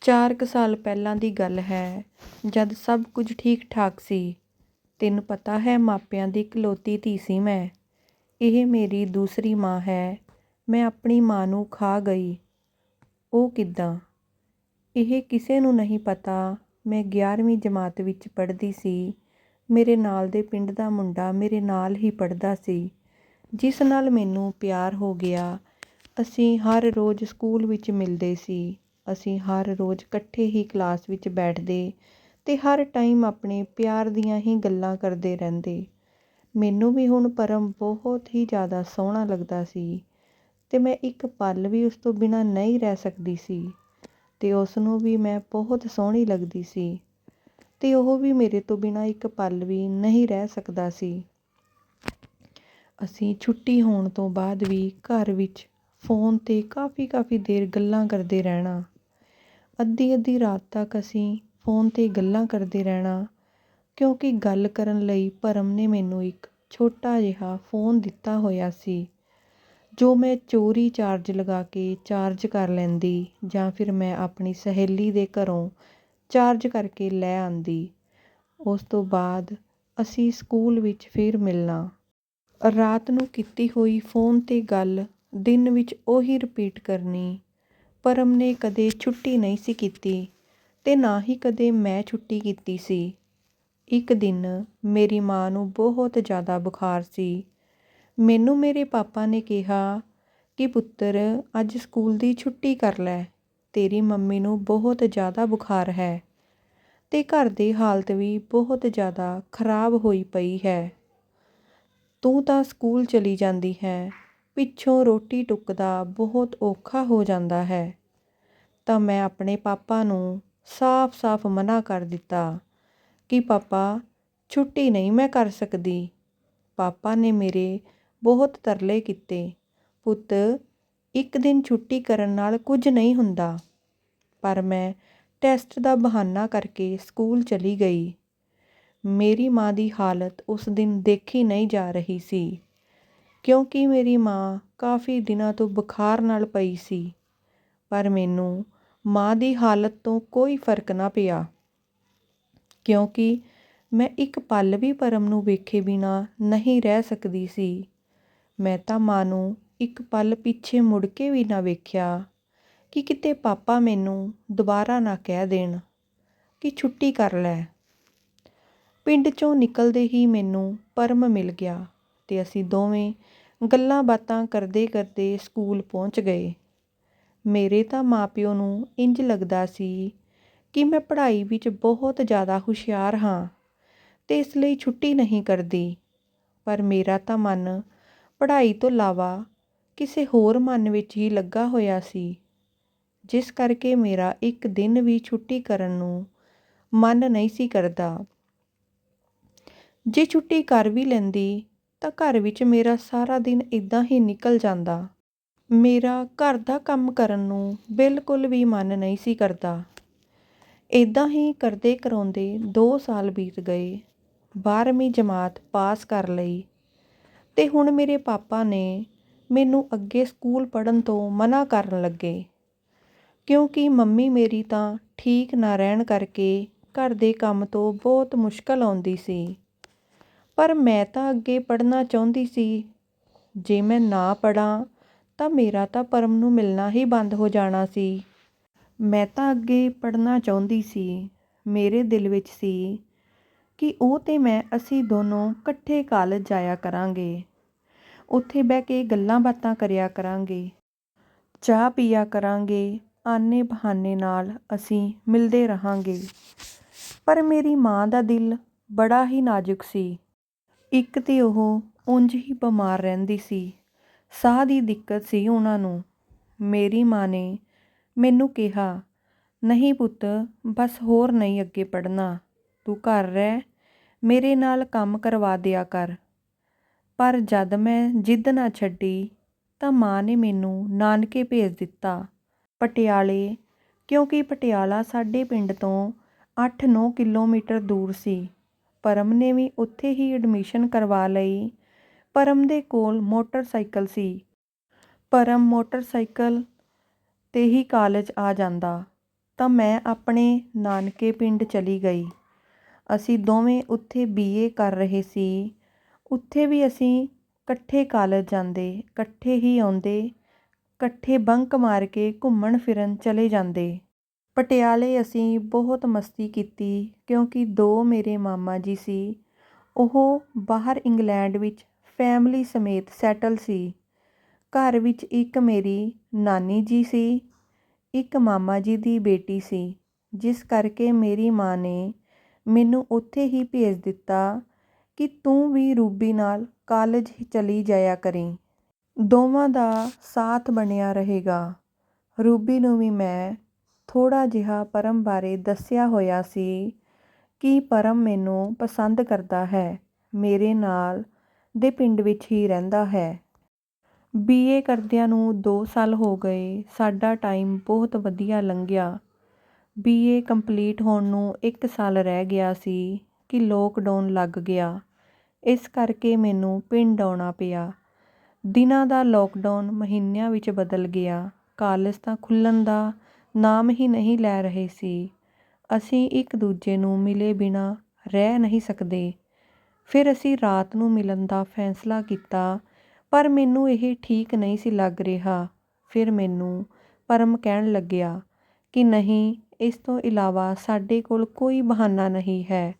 ਚਾਰ ਕੁ ਸਾਲ ਪਹਿਲਾਂ ਦੀ ਗੱਲ ਹੈ, ਜਦ ਸਭ ਕੁਝ ਠੀਕ ਠਾਕ ਸੀ। ਤੈਨੂੰ ਪਤਾ ਹੈ ਮਾਪਿਆਂ ਦੀ ਇਕਲੌਤੀ ਧੀ ਸੀ ਮੈਂ। ਇਹ ਮੇਰੀ ਦੂਸਰੀ ਮਾਂ ਹੈ। ਮੈਂ ਆਪਣੀ ਮਾਂ ਨੂੰ ਖਾ ਗਈ। ਉਹ ਕਿੱਦਾਂ? ਇਹ ਕਿਸੇ ਨੂੰ ਨਹੀਂ ਪਤਾ। ਮੈਂ 11ਵੀਂ ਜਮਾਤ ਵਿੱਚ ਪੜ੍ਹਦੀ ਸੀ। ਮੇਰੇ ਨਾਲ ਦੇ ਪਿੰਡ ਦਾ ਮੁੰਡਾ ਮੇਰੇ ਨਾਲ ਹੀ ਪੜ੍ਹਦਾ ਸੀ। ਜਿਸ ਨਾਲ ਮੈਨੂੰ ਪਿਆਰ ਹੋ ਗਿਆ। ਅਸੀਂ ਹਰ ਰੋਜ਼ ਸਕੂਲ ਵਿੱਚ ਮਿਲਦੇ ਸੀ। ਅਸੀਂ ਹਰ ਰੋਜ਼ ਇਕੱਠੇ ਹੀ ਕਲਾਸ ਵਿੱਚ ਬੈਠਦੇ ਅਤੇ ਹਰ ਟਾਈਮ ਆਪਣੇ ਪਿਆਰ ਦੀਆਂ ਹੀ ਗੱਲਾਂ ਕਰਦੇ ਰਹਿੰਦੇ। ਮੈਨੂੰ ਵੀ ਹੁਣ ਪਰਮ ਬਹੁਤ ਹੀ ਜ਼ਿਆਦਾ ਸੋਹਣਾ ਲੱਗਦਾ ਸੀ ਅਤੇ ਮੈਂ ਇੱਕ ਪਲ ਵੀ ਉਸ ਤੋਂ ਬਿਨਾਂ ਨਹੀਂ ਰਹਿ ਸਕਦੀ ਸੀ ਅਤੇ ਉਸ ਨੂੰ ਵੀ ਮੈਂ ਬਹੁਤ ਸੋਹਣੀ ਲੱਗਦੀ ਸੀ ਅਤੇ ਉਹ ਵੀ ਮੇਰੇ ਤੋਂ ਬਿਨਾਂ ਇੱਕ ਪਲ ਵੀ ਨਹੀਂ ਰਹਿ ਸਕਦਾ ਸੀ। ਅਸੀਂ ਛੁੱਟੀ ਹੋਣ ਤੋਂ ਬਾਅਦ ਵੀ ਘਰ ਵਿੱਚ ਫੋਨ ਤੇ ਕਾਫੀ ਕਾਫੀ ਦੇਰ ਗੱਲਾਂ ਕਰਦੇ ਰਹਿਣਾ ਅੱਧੀ ਅੱਧੀ ਰਾਤ ਤੱਕ ਅਸੀਂ ਫੋਨ ਤੇ ਗੱਲਾਂ ਕਰਦੇ ਰਹਿਣਾ, ਕਿਉਂਕਿ ਗੱਲ ਕਰਨ ਲਈ ਭਰਮ ਨੇ ਮੈਨੂੰ ਇੱਕ ਛੋਟਾ ਜਿਹਾ ਫੋਨ ਦਿੱਤਾ ਹੋਇਆ ਸੀ, ਜੋ ਮੈਂ ਚੋਰੀ ਚਾਰਜ ਲਗਾ ਕੇ ਚਾਰਜ ਕਰ ਲੈਂਦੀ ਜਾਂ ਫਿਰ ਮੈਂ ਆਪਣੀ ਸਹੇਲੀ ਦੇ ਘਰੋਂ ਚਾਰਜ ਕਰਕੇ ਲੈ ਆਉਂਦੀ ਉਸ ਤੋਂ ਬਾਅਦ ਅਸੀਂ ਸਕੂਲ ਵਿੱਚ ਫਿਰ ਮਿਲਣਾ। ਰਾਤ ਨੂੰ ਕੀਤੀ ਹੋਈ ਫੋਨ ਤੇ ਗੱਲ ਦਿਨ ਵਿੱਚ ਉਹੀ ਰਿਪੀਟ ਕਰਨੀ ਪਰਮ ਨੇ ਕਦੇ ਛੁੱਟੀ ਨਹੀਂ ਸੀ ਕੀਤੀ ਅਤੇ ਨਾ ਹੀ ਕਦੇ ਮੈਂ ਛੁੱਟੀ ਕੀਤੀ ਸੀ। ਇੱਕ ਦਿਨ ਮੇਰੀ ਮਾਂ ਨੂੰ ਬਹੁਤ ਜ਼ਿਆਦਾ ਬੁਖਾਰ ਸੀ। ਮੈਨੂੰ ਮੇਰੇ ਪਾਪਾ ਨੇ ਕਿਹਾ ਕਿ, ਪੁੱਤਰ, ਅੱਜ ਸਕੂਲ ਦੀ ਛੁੱਟੀ ਕਰ ਲੈ। ਤੇਰੀ ਮੰਮੀ ਨੂੰ ਬਹੁਤ ਜ਼ਿਆਦਾ ਬੁਖਾਰ ਹੈ ਅਤੇ ਘਰ ਦੀ ਹਾਲਤ ਵੀ ਬਹੁਤ ਜ਼ਿਆਦਾ ਖਰਾਬ ਹੋਈ ਪਈ ਹੈ। ਤੂੰ ਤਾਂ ਸਕੂਲ ਚਲੀ ਜਾਂਦੀ ਹੈ। ਪਿੱਛੋਂ ਰੋਟੀ ਟੁੱਕਦਾ ਬਹੁਤ ਔਖਾ ਹੋ ਜਾਂਦਾ ਹੈ। ਤਾਂ ਮੈਂ ਆਪਣੇ ਪਾਪਾ ਨੂੰ ਸਾਫ਼-ਸਾਫ਼ ਮਨਾ ਕਰ ਦਿੱਤਾ ਕਿ, ਪਾਪਾ, ਛੁੱਟੀ ਨਹੀਂ ਮੈਂ ਕਰ ਸਕਦੀ। ਪਾਪਾ ਨੇ ਮੇਰੇ ਬਹੁਤ ਤਰਲੇ ਕੀਤੇ। ਪੁੱਤ, ਇੱਕ ਦਿਨ ਛੁੱਟੀ ਕਰਨ ਨਾਲ ਕੁਝ ਨਹੀਂ ਹੁੰਦਾ। ਪਰ ਮੈਂ ਟੈਸਟ ਦਾ ਬਹਾਨਾ ਕਰਕੇ ਸਕੂਲ ਚਲੀ ਗਈ। ਮੇਰੀ ਮਾਂ ਦੀ ਹਾਲਤ ਉਸ ਦਿਨ ਦੇਖੀ ਨਹੀਂ ਜਾ ਰਹੀ ਸੀ। ਕਿਉਂਕਿ ਮੇਰੀ ਮਾਂ ਕਾਫੀ ਦਿਨਾਂ ਤੋਂ ਬੁਖਾਰ ਨਾਲ ਪਈ ਸੀ, ਪਰ ਮੈਨੂੰ ਮਾਂ ਦੀ ਹਾਲਤ ਤੋਂ ਕੋਈ ਫ਼ਰਕ ਨਾ ਪਿਆ। ਕਿਉਂਕਿ ਮੈਂ ਇੱਕ ਪਲ ਵੀ ਪਰਮ ਨੂੰ ਵੇਖੇ ਬਿਨਾਂ ਨਹੀਂ ਰਹਿ ਸਕਦੀ ਸੀ। ਮੈਂ ਤਾਂ ਮਾਂ ਨੂੰ ਇੱਕ ਪਲ ਪਿੱਛੇ ਮੁੜ ਕੇ ਵੀ ਨਾ ਵੇਖਿਆ ਕਿ ਕਿਤੇ ਪਾਪਾ ਮੈਨੂੰ ਦੁਬਾਰਾ ਨਾ ਕਹਿ ਦੇਣ ਕਿ ਛੁੱਟੀ ਕਰ ਲੈ। ਪਿੰਡ ਚੋਂ ਨਿਕਲਦੇ ਹੀ ਮੈਨੂੰ ਪਰਮ ਮਿਲ ਗਿਆ। ਤੇ ਅਸੀਂ ਦੋਵੇਂ ਗੱਲਾਂ ਬਾਤਾਂ ਕਰਦੇ ਕਰਦੇ ਸਕੂਲ ਪਹੁੰਚ ਗਏ। ਮੇਰੇ ਤਾਂ ਮਾਂ ਪਿਓ ਨੂੰ ਇੰਝ ਲੱਗਦਾ ਸੀ ਕਿ ਮੈਂ ਪੜ੍ਹਾਈ ਵਿੱਚ ਬਹੁਤ ਜ਼ਿਆਦਾ ਹੁਸ਼ਿਆਰ ਹਾਂ ਅਤੇ ਇਸ ਲਈ ਛੁੱਟੀ ਨਹੀਂ ਕਰਦੀ। ਪਰ ਮੇਰਾ ਤਾਂ ਮਨ ਪੜ੍ਹਾਈ ਤੋਂ ਇਲਾਵਾ ਕਿਸੇ ਹੋਰ ਮਨ ਵਿੱਚ ਹੀ ਲੱਗਾ ਹੋਇਆ ਸੀ, ਜਿਸ ਕਰਕੇ ਮੇਰਾ ਇੱਕ ਦਿਨ ਵੀ ਛੁੱਟੀ ਕਰਨ ਨੂੰ ਮਨ ਨਹੀਂ ਸੀ ਕਰਦਾ। ਜੇ ਛੁੱਟੀ ਕਰ ਵੀ ਲੈਂਦੀ ਤਾਂ ਘਰ ਵਿੱਚ ਮੇਰਾ ਸਾਰਾ ਦਿਨ ਇੱਦਾਂ ਹੀ ਨਿਕਲ ਜਾਂਦਾ। ਮੇਰਾ ਘਰ ਦਾ ਕੰਮ ਕਰਨ ਨੂੰ ਬਿਲਕੁਲ ਵੀ ਮਨ ਨਹੀਂ ਸੀ ਕਰਦਾ। ਇੱਦਾਂ ਹੀ ਕਰਦੇ ਕਰਾਉਂਦੇ ਦੋ ਸਾਲ ਬੀਤ ਗਏ। 12ਵੀਂ ਜਮਾਤ ਪਾਸ ਕਰ ਲਈ। ਅਤੇ ਹੁਣ ਮੇਰੇ ਪਾਪਾ ਨੇ ਮੈਨੂੰ ਅੱਗੇ ਸਕੂਲ ਪੜ੍ਹਨ ਤੋਂ ਮਨਾ ਕਰਨ ਲੱਗੇ। ਕਿਉਂਕਿ ਮੰਮੀ ਮੇਰੀ ਤਾਂ ਠੀਕ ਨਾ ਰਹਿਣ ਕਰਕੇ ਘਰ ਦੇ ਕੰਮ ਤੋਂ ਬਹੁਤ ਮੁਸ਼ਕਲ ਆਉਂਦੀ ਸੀ। ਪਰ ਮੈਂ ਤਾਂ ਅੱਗੇ ਪੜ੍ਹਨਾ ਚਾਹੁੰਦੀ ਸੀ। ਜੇ ਮੈਂ ਨਾ ਪੜ੍ਹਾਂ, ਤਾਂ ਮੇਰਾ ਤਾਂ ਪਰਮ ਨੂੰ ਮਿਲਣਾ ਹੀ ਬੰਦ ਹੋ ਜਾਣਾ ਸੀ। ਮੈਂ ਤਾਂ ਅੱਗੇ ਪੜ੍ਹਨਾ ਚਾਹੁੰਦੀ ਸੀ, ਮੇਰੇ ਦਿਲ ਵਿੱਚ ਸੀ ਕਿ ਉਹ ਤੇ ਮੈਂ, ਅਸੀਂ ਦੋਨੋਂ ਇਕੱਠੇ ਕਾਲਜ ਜਾਇਆ ਕਰਾਂਗੇ। ਉੱਥੇ ਬਹਿ ਕੇ ਗੱਲਾਂ ਬਾਤਾਂ ਕਰਿਆ ਕਰਾਂਗੇ। ਚਾਹ ਪੀਆ ਕਰਾਂਗੇ, ਆਨੇ ਬਹਾਨੇ ਨਾਲ ਅਸੀਂ ਮਿਲਦੇ ਰਹਾਂਗੇ। ਪਰ ਮੇਰੀ ਮਾਂ ਦਾ ਦਿਲ ਬੜਾ ਹੀ ਨਾਜ਼ੁਕ ਸੀ। ਇੱਕ ਤਾਂ ਉਹ ਉਂਝ ਹੀ ਬਿਮਾਰ ਰਹਿੰਦੀ ਸੀ। ਸਾਹ ਦੀ ਦਿੱਕਤ ਸੀ ਉਹਨਾਂ ਨੂੰ। ਮੇਰੀ ਮਾਂ ਨੇ ਮੈਨੂੰ ਕਿਹਾ, ਨਹੀਂ ਪੁੱਤ, ਬਸ ਹੋਰ ਨਹੀਂ ਅੱਗੇ ਪੜ੍ਹਨਾ। ਤੂੰ ਘਰ ਰਹਿ, ਮੇਰੇ ਨਾਲ ਕੰਮ ਕਰਵਾ ਦਿਆ ਕਰ। ਪਰ ਜਦ ਮੈਂ ਜਿੱਦ ਨਾ ਛੱਡੀ, ਤਾਂ ਮਾਂ ਨੇ ਮੈਨੂੰ ਨਾਨਕੇ ਭੇਜ ਦਿੱਤਾ। ਪਟਿਆਲੇ, ਕਿਉਂਕਿ ਪਟਿਆਲਾ ਸਾਡੇ ਪਿੰਡ ਤੋਂ 8-9 ਕਿਲੋਮੀਟਰ ਦੂਰ ਸੀ। ਪਰਮ ਨੇ ਵੀ ਉੱਥੇ ਹੀ ਐਡਮਿਸ਼ਨ ਕਰਵਾ ਲਈ। ਪਰਮ ਦੇ ਕੋਲ ਮੋਟਰਸਾਈਕਲ ਸੀ। ਪਰਮ ਮੋਟਰਸਾਈਕਲ ਤੇ ਹੀ ਕਾਲਜ ਆ ਜਾਂਦਾ। ਤਾਂ ਮੈਂ ਆਪਣੇ ਨਾਨਕੇ ਪਿੰਡ ਚਲੀ ਗਈ। ਅਸੀਂ ਦੋਵੇਂ ਉੱਥੇ ਬੀਏ ਕਰ ਰਹੇ ਸੀ। ਉੱਥੇ ਵੀ ਅਸੀਂ ਇਕੱਠੇ ਕਾਲਜ ਜਾਂਦੇ, ਇਕੱਠੇ ਹੀ ਆਉਂਦੇ, ਇਕੱਠੇ ਬੰਕ ਮਾਰ ਕੇ ਘੁੰਮਣ ਫਿਰਨ ਚਲੇ ਜਾਂਦੇ। ਪਟਿਆਲੇ ਅਸੀਂ ਬਹੁਤ ਮਸਤੀ ਕੀਤੀ ਕਿਉਂਕਿ ਦੋ ਮੇਰੇ ਮਾਮਾ ਜੀ ਸੀ। ਉਹ ਬਾਹਰ ਇੰਗਲੈਂਡ ਵਿੱਚ ਫੈਮਿਲੀ ਸਮੇਤ ਸੈਟਲ ਸੀ। ਘਰ ਵਿੱਚ ਇੱਕ ਮੇਰੀ ਨਾਨੀ ਜੀ ਸੀ, ਇੱਕ ਮਾਮਾ ਜੀ ਦੀ ਬੇਟੀ ਸੀ, ਜਿਸ ਕਰਕੇ ਮੇਰੀ ਮਾਂ ਨੇ ਮੈਨੂੰ ਉੱਥੇ ਹੀ ਭੇਜ ਦਿੱਤਾ ਕਿ ਤੂੰ ਵੀ ਰੂਬੀ ਨਾਲ ਕਾਲਜ ਚਲੀ ਜਾਇਆ ਕਰੀਂ। ਦੋਵਾਂ ਦਾ ਸਾਥ ਬਣਿਆ ਰਹੇਗਾ। ਰੂਬੀ ਨੂੰ ਵੀ ਮੈਂ ਥੋੜ੍ਹਾ ਜਿਹਾ ਪਰਮ ਬਾਰੇ ਦੱਸਿਆ ਹੋਇਆ ਸੀ ਕਿ ਪਰਮ ਮੈਨੂੰ ਪਸੰਦ ਕਰਦਾ ਹੈ। ਮੇਰੇ ਨਾਲ ਦੇ ਪਿੰਡ ਵਿੱਚ ਹੀ ਰਹਿੰਦਾ ਹੈ। ਬੀਏ ਕਰਦਿਆਂ ਨੂੰ ਦੋ ਸਾਲ ਹੋ ਗਏ। ਸਾਡਾ ਟਾਈਮ ਬਹੁਤ ਵਧੀਆ ਲੰਘਿਆ। ਬੀਏ ਕੰਪਲੀਟ ਹੋਣ ਨੂੰ ਇੱਕ ਸਾਲ ਰਹਿ ਗਿਆ ਸੀ ਕਿ ਲੋਕਡਾਊਨ ਲੱਗ ਗਿਆ। ਇਸ ਕਰਕੇ ਮੈਨੂੰ ਪਿੰਡ ਆਉਣਾ ਪਿਆ। ਦਿਨਾਂ ਦਾ ਲੋਕਡਾਊਨ ਮਹੀਨਿਆਂ ਵਿੱਚ ਬਦਲ ਗਿਆ। ਕਾਲਜ ਤਾਂ ਖੁੱਲ੍ਹਣ ਦਾ ਨਾਮ ਹੀ ਨਹੀਂ ਲੈ ਰਹੇ ਸੀ। ਅਸੀਂ ਇੱਕ ਦੂਜੇ ਨੂੰ ਮਿਲੇ ਬਿਨਾਂ ਰਹਿ ਨਹੀਂ ਸਕਦੇ। ਫਿਰ ਅਸੀਂ ਰਾਤ ਨੂੰ ਮਿਲਣ ਦਾ ਫੈਸਲਾ ਕੀਤਾ, ਪਰ ਮੈਨੂੰ ਇਹ ਠੀਕ ਨਹੀਂ ਸੀ ਲੱਗ ਰਿਹਾ। ਫਿਰ ਮੈਨੂੰ ਪਰਮ ਕਹਿਣ ਲੱਗਿਆ ਕਿ ਨਹੀਂ, ਇਸ ਤੋਂ ਇਲਾਵਾ ਸਾਡੇ ਕੋਲ ਕੋਈ ਬਹਾਨਾ ਨਹੀਂ ਹੈ।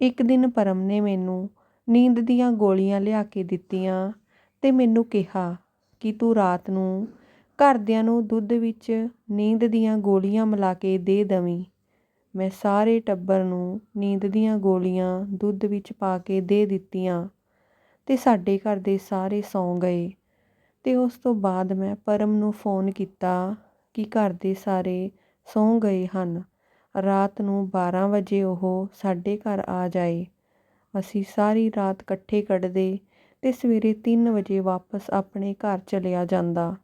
ਇੱਕ ਦਿਨ ਪਰਮ ਨੇ ਮੈਨੂੰ ਨੀਂਦ ਦੀਆਂ ਗੋਲੀਆਂ ਲਿਆ ਕੇ ਦਿੱਤੀਆਂ ਅਤੇ ਮੈਨੂੰ ਕਿਹਾ ਕਿ ਤੂੰ ਰਾਤ ਨੂੰ ਘਰਦਿਆਂ ਨੂੰ ਦੁੱਧ ਵਿੱਚ ਨੀਂਦ ਦੀਆਂ ਗੋਲੀਆਂ ਮਿਲਾ ਕੇ ਦੇ ਦਵੀਂ। ਮੈਂ ਸਾਰੇ ਟੱਬਰ ਨੂੰ ਨੀਂਦ ਦੀਆਂ ਗੋਲੀਆਂ ਦੁੱਧ ਵਿੱਚ ਪਾ ਕੇ ਦੇ ਦਿੱਤੀਆਂ ਅਤੇ ਸਾਡੇ ਘਰ ਦੇ ਸਾਰੇ ਸੌਂ ਗਏ। ਅਤੇ ਉਸ ਤੋਂ ਬਾਅਦ ਮੈਂ ਪਰਮ ਨੂੰ ਫੋਨ ਕੀਤਾ ਕਿ ਘਰ ਦੇ ਸਾਰੇ ਸੌਂ ਗਏ ਹਨ। ਰਾਤ ਨੂੰ 12 ਵਜੇ ਉਹ ਸਾਡੇ ਘਰ ਆ ਜਾਏ। ਅਸੀਂ ਸਾਰੀ ਰਾਤ ਇਕੱਠੇ ਕੱਢਦੇ ਅਤੇ ਸਵੇਰੇ ਤਿੰਨ ਵਜੇ ਵਾਪਸ ਆਪਣੇ ਘਰ ਚਲਿਆ ਜਾਂਦਾ।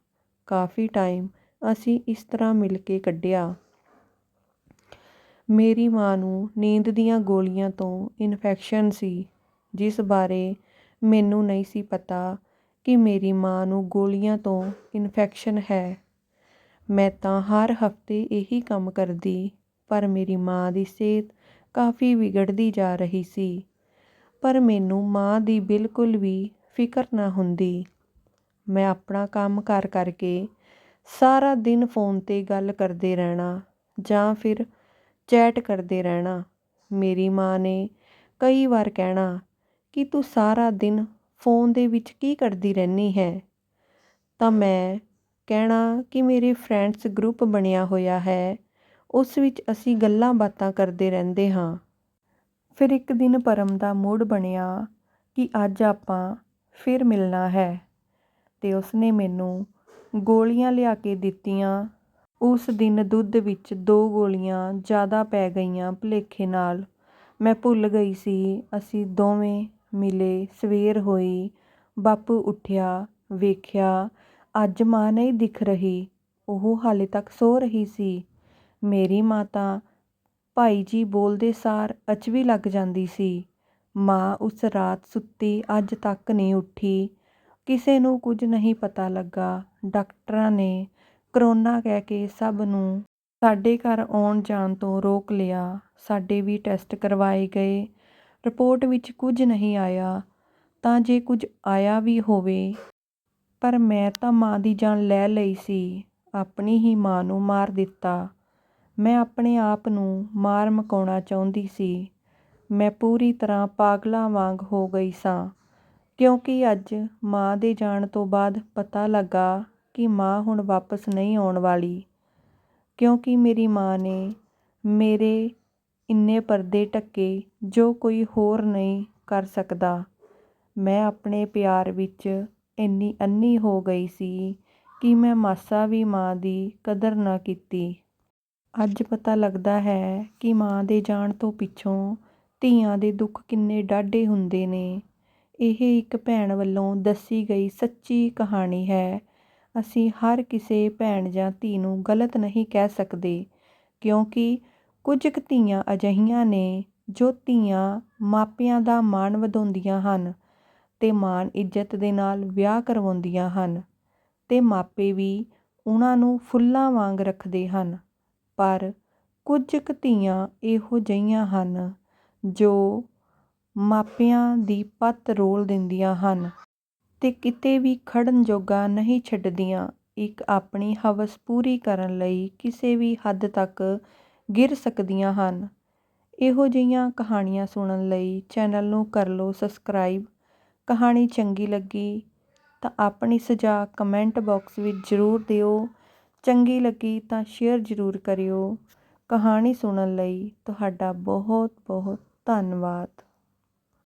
ਕਾਫੀ ਟਾਈਮ ਅਸੀਂ ਇਸ ਤਰ੍ਹਾਂ ਮਿਲ ਕੇ ਕੱਢਿਆ। ਮੇਰੀ ਮਾਂ ਨੂੰ ਨੀਂਦ ਦੀਆਂ ਗੋਲੀਆਂ ਤੋਂ ਇਨਫੈਕਸ਼ਨ ਸੀ, ਜਿਸ ਬਾਰੇ ਮੈਨੂੰ ਨਹੀਂ ਸੀ ਪਤਾ ਕਿ ਮੇਰੀ ਮਾਂ ਨੂੰ ਗੋਲੀਆਂ ਤੋਂ ਇਨਫੈਕਸ਼ਨ ਹੈ। ਮੈਂ ਤਾਂ ਹਰ ਹਫ਼ਤੇ ਇਹੀ ਕੰਮ ਕਰਦੀ, ਪਰ ਮੇਰੀ ਮਾਂ ਦੀ ਸਿਹਤ ਕਾਫੀ ਵਿਗੜਦੀ ਜਾ ਰਹੀ ਸੀ। ਪਰ ਮੈਨੂੰ ਮਾਂ ਦੀ ਬਿਲਕੁਲ ਵੀ ਫਿਕਰ ਨਾ ਹੁੰਦੀ। ਮੈਂ ਆਪਣਾ ਕੰਮ ਕਰ ਕਰਕੇ ਸਾਰਾ ਦਿਨ ਫੋਨ ਤੇ ਗੱਲ ਕਰਦੇ ਰਹਿਣਾ ਜਾਂ ਫਿਰ ਚੈਟ ਕਰਦੇ ਰਹਿਣਾ। ਮੇਰੀ ਮਾਂ ਨੇ ਕਈ ਵਾਰ ਕਹਿਣਾ ਕਿ ਤੂੰ ਸਾਰਾ ਦਿਨ ਫੋਨ ਦੇ ਵਿੱਚ ਕੀ ਕਰਦੀ ਰਹਿੰਦੀ ਹੈ? ਤਾਂ ਮੈਂ ਕਹਿਣਾ ਕਿ ਮੇਰੇ ਫਰੈਂਡਸ ਗਰੁੱਪ ਬਣਿਆ ਹੋਇਆ ਹੈ, ਉਸ ਵਿੱਚ ਅਸੀਂ ਗੱਲਾਂ ਬਾਤਾਂ ਕਰਦੇ ਰਹਿੰਦੇ ਹਾਂ। ਫਿਰ ਇੱਕ ਦਿਨ ਪਰਮ ਦਾ ਮੂਡ ਬਣਿਆ ਕਿ ਅੱਜ ਆਪਾਂ ਫਿਰ ਮਿਲਣਾ ਹੈ। ਤੇ ਉਸਨੇ ਮੈਨੂੰ ਗੋਲੀਆਂ ਲਿਆ ਕੇ ਦਿੱਤੀਆਂ। ਉਸ ਦਿਨ ਦੁੱਧ ਵਿੱਚ ਦੋ ਗੋਲੀਆਂ ਜ਼ਿਆਦਾ ਪੈ ਗਈਆਂ ਭੁਲੇਖੇ ਨਾਲ। ਮੈਂ ਭੁੱਲ ਗਈ ਸੀ। ਅਸੀਂ ਦੋਵੇਂ ਮਿਲੇ ਸਵੇਰ ਹੋਈ। ਬਾਪੂ ਉੱਠਿਆ, ਵੇਖਿਆ, ਅੱਜ ਮਾਂ ਨਹੀਂ ਦਿਖ ਰਹੀ। ਉਹ ਹਾਲੇ ਤੱਕ ਸੋ ਰਹੀ ਸੀ। ਮੇਰੀ ਮਾਂ ਤਾਂ ਭਾਈ ਜੀ ਬੋਲਦੇ ਸਾਰ ਅਚਵੀ ਲੱਗ ਜਾਂਦੀ ਸੀ। ਮਾਂ ਉਸ ਰਾਤ ਸੁੱਤੀ ਅੱਜ ਤੱਕ ਨਹੀਂ ਉੱਠੀ। ਕਿਸੇ ਨੂੰ ਕੁਝ ਨਹੀਂ ਪਤਾ ਲੱਗਾ। ਡਾਕਟਰਾਂ ਨੇ ਕਰੋਨਾ ਕਹਿ ਕੇ ਸਭ ਨੂੰ ਸਾਡੇ ਘਰ ਆਉਣ ਜਾਣ ਤੋਂ ਰੋਕ ਲਿਆ। ਸਾਡੇ ਵੀ ਟੈਸਟ ਕਰਵਾਏ ਗਏ। ਰਿਪੋਰਟ ਵਿੱਚ ਕੁਝ ਨਹੀਂ ਆਇਆ। ਤਾਂ ਜੇ ਕੁਝ ਆਇਆ ਵੀ ਹੋਵੇ, ਪਰ ਮੈਂ ਤਾਂ ਮਾਂ ਦੀ ਜਾਨ ਲੈ ਲਈ ਸੀ। ਆਪਣੀ ਹੀ ਮਾਂ ਨੂੰ ਮਾਰ ਦਿੱਤਾ। ਮੈਂ ਆਪਣੇ ਆਪ ਨੂੰ ਮਾਰ ਮਕਾਉਣਾ ਚਾਹੁੰਦੀ ਸੀ। ਮੈਂ ਪੂਰੀ ਤਰ੍ਹਾਂ ਪਾਗਲਾਂ ਵਾਂਗ ਹੋ ਗਈ ਸਾਂ। ਕਿਉਂਕਿ ਅੱਜ ਮਾਂ ਦੇ ਜਾਣ ਤੋਂ ਬਾਅਦ ਪਤਾ ਲੱਗਾ ਕਿ ਮਾਂ ਹੁਣ ਵਾਪਸ ਨਹੀਂ ਆਉਣ ਵਾਲੀ। ਕਿਉਂਕਿ ਮੇਰੀ ਮਾਂ ਨੇ ਮੇਰੇ ਇੰਨੇ ਪਰਦੇ ਢੱਕੇ ਜੋ ਕੋਈ ਹੋਰ ਨਹੀਂ ਕਰ ਸਕਦਾ। ਮੈਂ ਆਪਣੇ ਪਿਆਰ ਵਿੱਚ ਇੰਨੀ ਅੰਨੀ ਹੋ ਗਈ ਸੀ ਕਿ ਮੈਂ ਮਾਸਾ ਵੀ ਮਾਂ ਦੀ ਕਦਰ ਨਾ ਕੀਤੀ। ਅੱਜ ਪਤਾ ਲੱਗਦਾ ਹੈ ਕਿ ਮਾਂ ਦੇ ਜਾਣ ਤੋਂ ਪਿੱਛੋਂ ਧੀਆਂ ਦੇ ਦੁੱਖ ਕਿੰਨੇ ਡਾਢੇ ਹੁੰਦੇ ਨੇ। ਇਹ ਇੱਕ ਭੈਣ ਵੱਲੋਂ ਦੱਸੀ ਗਈ ਸੱਚੀ ਕਹਾਣੀ ਹੈ। ਅਸੀਂ ਹਰ ਕਿਸੇ ਭੈਣ ਜਾਂ ਧੀ ਨੂੰ ਗਲਤ ਨਹੀਂ ਕਹਿ ਸਕਦੇ, ਕਿਉਂਕਿ ਕੁਝ ਕੁ ਧੀਆਂ ਅਜਿਹੀਆਂ ਨੇ ਜੋ ਧੀਆਂ ਮਾਪਿਆਂ ਦਾ ਮਾਣ ਵਧਾਉਂਦੀਆਂ ਹਨ ਅਤੇ ਮਾਣ ਇੱਜ਼ਤ ਦੇ ਨਾਲ ਵਿਆਹ ਕਰਵਾਉਂਦੀਆਂ ਹਨ ਅਤੇ ਮਾਪੇ ਵੀ ਉਹਨਾਂ ਨੂੰ ਫੁੱਲਾਂ ਵਾਂਗ ਰੱਖਦੇ ਹਨ। ਪਰ ਕੁਝ ਕੁ ਧੀਆਂ ਇਹੋ ਜਿਹੀਆਂ ਹਨ ਜੋ ਮਾਪਿਆਂ ਦੀ ਪੱਤ ਰੋਲ ਦਿੰਦੀਆਂ ਹਨ ਅਤੇ ਕਿਤੇ ਵੀ ਖੜ੍ਹਨ ਜੋਗਾ ਨਹੀਂ ਛੱਡਦੀਆਂ। ਇੱਕ ਆਪਣੀ ਹਵਸ ਪੂਰੀ ਕਰਨ ਲਈ ਕਿਸੇ ਵੀ ਹੱਦ ਤੱਕ ਗਿਰ ਸਕਦੀਆਂ ਹਨ। ਇਹੋ ਜਿਹੀਆਂ ਕਹਾਣੀਆਂ ਸੁਣਨ ਲਈ ਚੈਨਲ ਨੂੰ ਕਰ ਲਓ ਸਬਸਕ੍ਰਾਈਬ। ਕਹਾਣੀ ਚੰਗੀ ਲੱਗੀ ਤਾਂ ਆਪਣੀ ਸੁਝਾਅ ਕਮੈਂਟ ਬਾਕਸ ਵਿੱਚ ਜ਼ਰੂਰ ਦਿਓ। ਚੰਗੀ ਲੱਗੀ ਤਾਂ ਸ਼ੇਅਰ ਜ਼ਰੂਰ ਕਰਿਓ। ਕਹਾਣੀ ਸੁਣਨ ਲਈ ਤੁਹਾਡਾ ਬਹੁਤ ਬਹੁਤ ਧੰਨਵਾਦ।